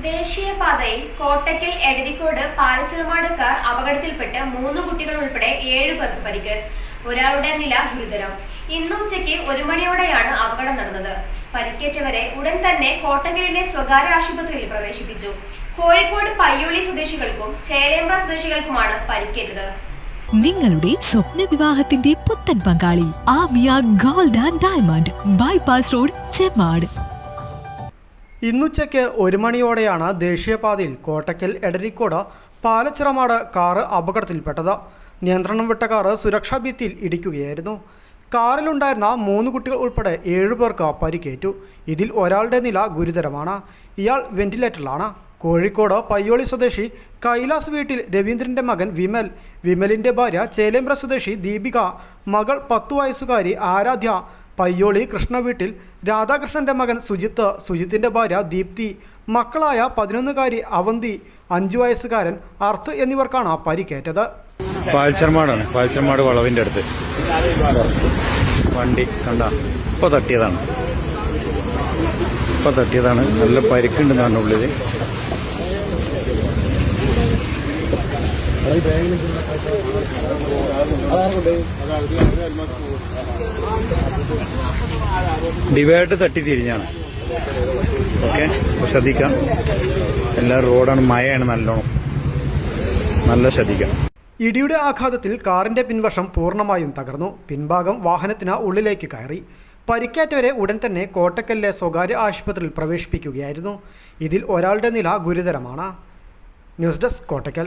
ദേശീയപാതയിൽ കോട്ടക്കൽ എടരിക്കോട് പാലച്ചിറമാട് കാർ അപകടത്തിൽപ്പെട്ട് മൂന്ന് കുട്ടികൾ ഉൾപ്പെടെ ഏഴ് പേർക്ക് പരിക്ക്. ഒരാളുടെ നില ഗുരുതരം. ഇന്ന് ഉച്ചയ്ക്ക് ഒരു മണിയോടെയാണ് അപകടം നടന്നത്. പരിക്കേറ്റവരെ ഉടൻ തന്നെ കോട്ടക്കലിലെ സ്വകാര്യ ആശുപത്രിയിൽ പ്രവേശിപ്പിച്ചു. കോഴിക്കോട് പയ്യോളി സ്വദേശികൾക്കും ചേലേമ്പ്ര സ്വദേശികൾക്കുമാണ് പരിക്കേറ്റത്. നിങ്ങളുടെ സ്വപ്ന വിവാഹത്തിന്റെ പുത്തൻ പങ്കാളി Amiya gold and diamond bypass road Chemmad ഇന്നുച്ചയ്ക്ക് ഒരു മണിയോടെയാണ് ദേശീയപാതയിൽ കോട്ടയ്ക്കൽ എടരിക്കോട് പാലച്ചിറമാട് കാറ് അപകടത്തിൽപ്പെട്ടത്. നിയന്ത്രണം വിട്ട കാറ് സുരക്ഷാ ഭിത്തിയിൽ ഇടിക്കുകയായിരുന്നു. കാറിലുണ്ടായിരുന്ന മൂന്ന് കുട്ടികൾ ഉൾപ്പെടെ ഏഴുപേർക്ക് പരിക്കേറ്റു. ഇതിൽ ഒരാളുടെ നില ഗുരുതരമാണ്. ഇയാൾ വെന്റിലേറ്ററിലാണ്. കോഴിക്കോട് പയ്യോളി സ്വദേശി കൈലാസ് വീട്ടിൽ രവീന്ദ്രന്റെ മകൻ വിമൽ. വിമലിന്റെ ഭാര്യ ചേലേമ്പ്ര സ്വദേശി ദീപിക. മകൾ പത്തു വയസ്സുകാരി ആരാധ്യ. പയ്യോളി കൃഷ്ണ വീട്ടിൽ രാധാകൃഷ്ണന്റെ മകൻ സുജിത്ത് സുജിത്തിന്റെ ഭാര്യ ദീപ്തി മക്കളായ പതിനൊന്നുകാരി അവന്തി അഞ്ചു വയസ്സുകാരൻ അർത്ത് എന്നിവർക്കാണ് പരിക്കേറ്റത് പാൽച്ചർമാടാണ് പാൽച്ചർമാട് വളവിന്റെ അടുത്ത്. വണ്ടി കണ്ട? ഇപ്പൊ തട്ടിയതാണ്. ഇപ്പൊ തട്ടിയതാണ്. നല്ല പരിക്കുണ്ടെന്നാണ് ഉള്ളിൽ. ഡിവൈഡ് തട്ടി തിരിഞ്ഞാണ്. ഓക്കെ ശ്രദ്ധിക്കാം. എല്ലാ റോഡാണ് മഴയാണ് നല്ലോണം. നല്ല ശ്രദ്ധിക്കാം. ഇടിയുടെ ആഘാതത്തിൽ കാറിന്റെ പിൻവശം പൂർണമായും തകർന്നു. പിൻഭാഗം വാഹനത്തിന് ഉള്ളിലേക്ക് കയറി. പരിക്കേറ്റവരെ ഉടൻ തന്നെ കോട്ടക്കലിലെ സ്വകാര്യ ആശുപത്രിയിൽ പ്രവേശിപ്പിക്കുകയായിരുന്നു. ഇതിൽ ഒരാളുടെ നില ഗുരുതരമാണ്. News desk Kottakkal.